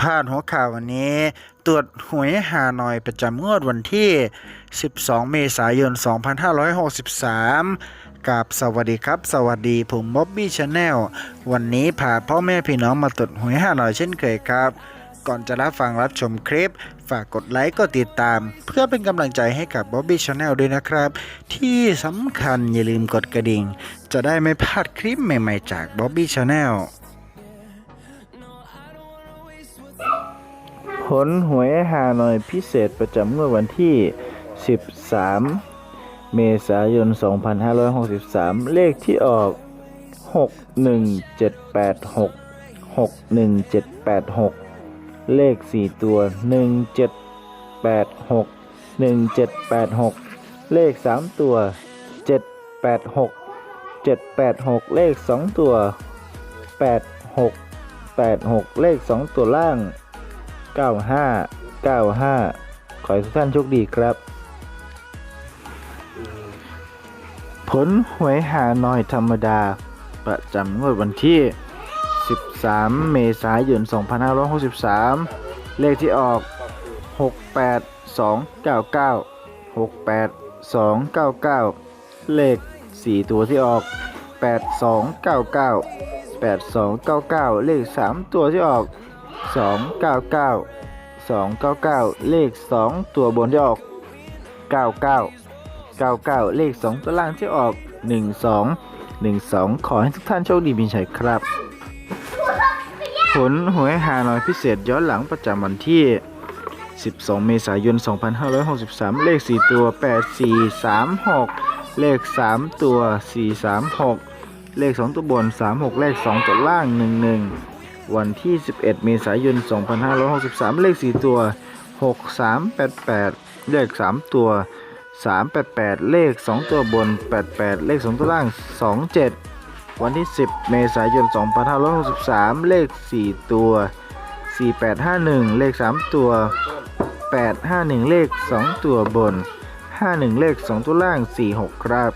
พาดหัวข่าววันนี้ ตรวจหวยฮานอยประจำงวดวันที่ 12 เมษายน 2563 กับสวัสดีครับ สวัสดีผมบ๊อบบี้ชาแนลวันนี้พาพ่อแม่พี่น้องมาตรวจหวยฮานอยเช่นเคยครับ ก่อนจะรับฟังรับชมคลิป ฝากกดไลค์กดติดตาม เพื่อเป็นกำลังใจให้กับบ๊อบบี้ชาแนลด้วยนะครับ ที่สำคัญอย่าลืมกดกระดิ่ง จะได้ไม่พลาดคลิปใหม่ ๆ จากบ๊อบบี้ชาแนล ผลหวยฮานอยพิเศษประจำงวดวันที่ 13 เมษายน 2563 เลขที่ออก 61786 61786 เลข 4 ตัว 1786 1786 เลข 3 ตัว 786 786 เลข 2 ตัว 86 86 เลข 2 ตัวล่าง 95 95 ขอให้ทุกท่านโชคดีครับ ผลหวยหาหน้อยธรรมดา ประจำงวดวันที่ 13 เมษายน 2563 เลขที่ออก 68299 68299 เลข 4 ตัวที่ออก 8299 8299 เลข 3 ตัวที่ออก 299 299 เลข 2 ตัวบนที่ออก 99 99 เลข 2 ตัวล่างที่ออก 12 12 ขอให้ทุกท่านโชคดีมีชัยครับ ผลหวยหาน้อยพิเศษย้อนหลังประจำวันที่ 12 เมษายน 2563 เลข 4 ตัว 8436 เลข 3 ตัว 436 เลข 2 ตัวบน 36 เลข 2 ตัวล่าง 11 วันที่ 11 เมษายน 2563 เลข 4 ตัว 6388 เลข 3 ตัว 388 เลข 2 ตัวบน 88 เลข 2 ตัวล่าง 27 วันที่ 10 เมษายน 2563 เลข 4 ตัว 4851 เลข 3 ตัว 851 เลข 2 ตัวบน 51 เลข 2 ตัวล่าง 46 ครับ